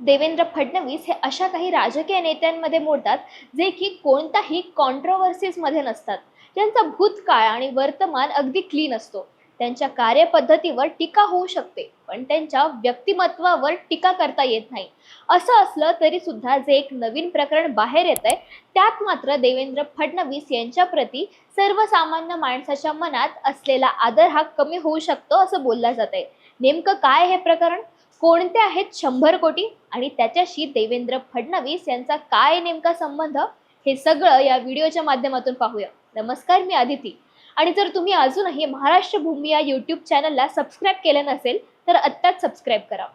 देवेंद्र फडणवीस हे अशा काही राजकीय नेत्यांमध्ये मोडतात जे की कोणताही कॉन्ट्रोवर्सीजमध्ये नसतात. ज्यांचा भूतकाळ आणि वर्तमान अगदी क्लीन असतो. त्यांच्या कार्यपद्धतीवर टीका होऊ शकते पण त्यांच्या व्यक्तिमत्वावर टीका करता येत नाही. असं असलं तरी सुद्धा जे एक नवीन प्रकरण बाहेर येत आहे त्यात मात्र देवेंद्र फडणवीस यांच्या प्रती सर्वसामान्य माणसाच्या मनात असलेला आदर हा कमी होऊ शकतो असं बोललं जात आहे नेमकं काय हे प्रकरण? कोणते आहेत शंभर कोटी? आणि त्याच्याशी देवेंद्र फडणवीस यांचा काय नेमका संबंध? हे सगळं या व्हिडिओच्या माध्यमातून पाहूया. नमस्कार मी आदिती. आणि जर तुम्ही अजूनही महाराष्ट्र भूमी या यूट्यूब चॅनलला सबस्क्राईब केलं नसेल तर आत्ताच सबस्क्राईब करा.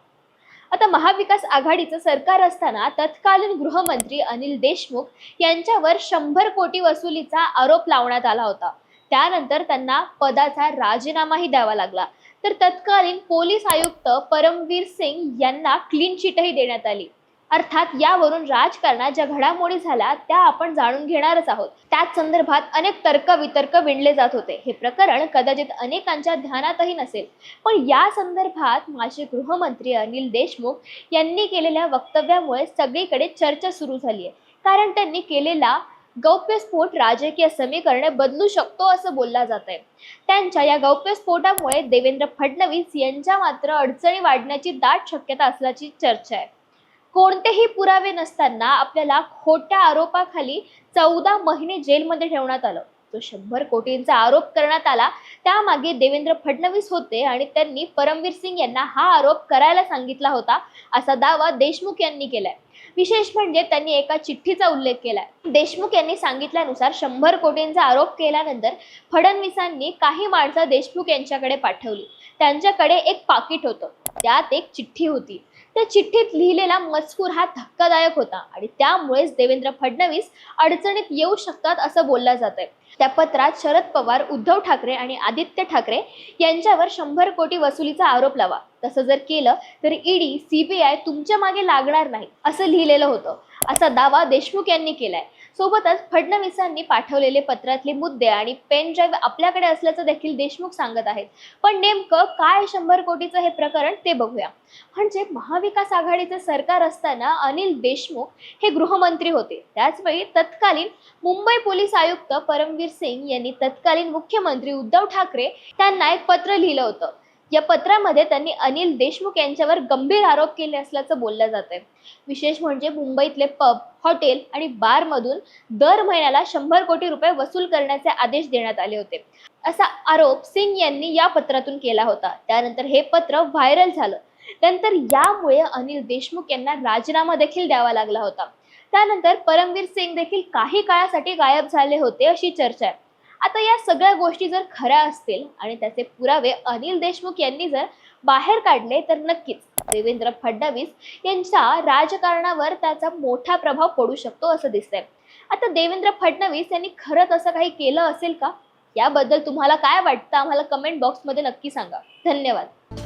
आता महाविकास आघाडीचं सरकार असताना तत्कालीन गृहमंत्री अनिल देशमुख यांच्यावर शंभर कोटी वसुलीचा आरोप लावण्यात आला होता. त्यानंतर त्यांना पदाचा राजीनामाही द्यावा लागला. तर तत्कालीन पोलीस आयुक्त परमवीर सिंग यांना क्लीन चिटही देण्यात आली. अर्थात यावरून राजकारणात ज्या घडामोडी झाल्या त्या आपण जाणून घेणारच आहोत. त्याच संदर्भात अनेक तर्क वितर्क विणले जात होते. हे प्रकरण कदाचित अनेकांच्या ध्यानातही नसेल. पण या संदर्भात माजी गृहमंत्री अनिल देशमुख यांनी केलेल्या वक्तव्यामुळे सगळीकडे चर्चा सुरू झाली आहे कारण त्यांनी केलेला गौप्यस्फोट राजकीय समीकरणे बदलू शकतो असं बोलला जात आहे त्यांच्या या गौप्यस्फोटामुळे देवेंद्र फडणवीस यांच्या मात्र अडचणी वाढण्याची दाट शक्यता असल्याची चर्चा आहे. कोणतेही पुरावे नसताना आपल्याला खोट्या आरोपाखाली चौदा महिने जेलमध्ये ठेवण्यात आलं. जो शंभर कोटींचा आरोप करण्यात आला. त्यामागे देवेंद्र फडणवीस होते आणि त्यांनी परमवीर सिंग यांना हा आरोप करायला सांगितला होता असा दावा देशमुख यांनी केलाय. विशेष म्हणजे त्यांनी एका चिठ्ठीचा उल्लेख केलाय. देशमुख यांनी सांगितल्यानुसार शंभर कोटींचा आरोप केल्यानंतर फडणवीसांनी काही माणसं देशमुख यांच्याकडे पाठवली. त्यांच्याकडे एक पाकिट होतं. त्यात एक चिठ्ठी होती. त्या चिठ्ठीत लिहिलेला मजकूर हा धक्कादायक होता आणि त्यामुळेच देवेंद्र फडणवीस अडचणीत येऊ शकतात असं बोललं जात आहे त्या पत्रात शरद पवार उद्धव ठाकरे आणि आदित्य ठाकरे यांच्यावर शंभर कोटी वसुलीचा आरोप लावा. तसं जर केलं तर ईडी सीबीआय तुमच्या मागे लागणार नाही असं लिहिलेलं होतं. असा दावा देशमुख यांनी केलाय. सोबतच फडणवीसांनी पाठवलेले पत्रातले मुद्दे आणि पेन ड्राईव्ह आपल्याकडे असल्याचं देखील देशमुख सांगत आहेत. पण नेमकं काय शंभर कोटीचं हे प्रकरण ते बघूया. म्हणजे महाविकास आघाडीचं सरकार असताना अनिल देशमुख हे गृहमंत्री होते. त्याचवेळी तत्कालीन मुंबई पोलीस आयुक्त परमवीर सिंग यांनी तत्कालीन मुख्यमंत्री उद्धव ठाकरे त्यांना एक पत्र लिहिलं होतं. या पत्रामध्ये त्यांनी अनिल देशमुख यांच्यावर गंभीर आरोप केले असल्याचं बोललं जात आहे विशेष म्हणजे मुंबईतले पब हॉटेल आणि बारमधून दर महिन्याला शंभर कोटी रुपये वसूल करण्याचे आदेश देण्यात आले होते. असा आरोप सिंग यांनी या पत्रातून केला होता. त्यानंतर हे पत्र व्हायरल झालं. नंतर यामुळे अनिल देशमुख यांना राजीनामा देखील द्यावा लागला होता. त्यानंतर परमवीर सिंग देखील काही काळासाठी गायब झाले होते अशी चर्चा आहे. आता या सगळ्या गोष्टी जर खऱ्या असतील आणि त्याचे पुरावे अनिल देशमुख यांनी जर बाहेर काढले तर नक्कीच देवेंद्र फडणवीस यांच्या राजकारणावर त्याचा मोठा प्रभाव पडू शकतो असं दिसतंय. आता देवेंद्र फडणवीस यांनी खरंच असं काही केलं असेल का? याबद्दल तुम्हाला काय वाटतं? आम्हाला कमेंट बॉक्समध्ये नक्की सांगा. धन्यवाद.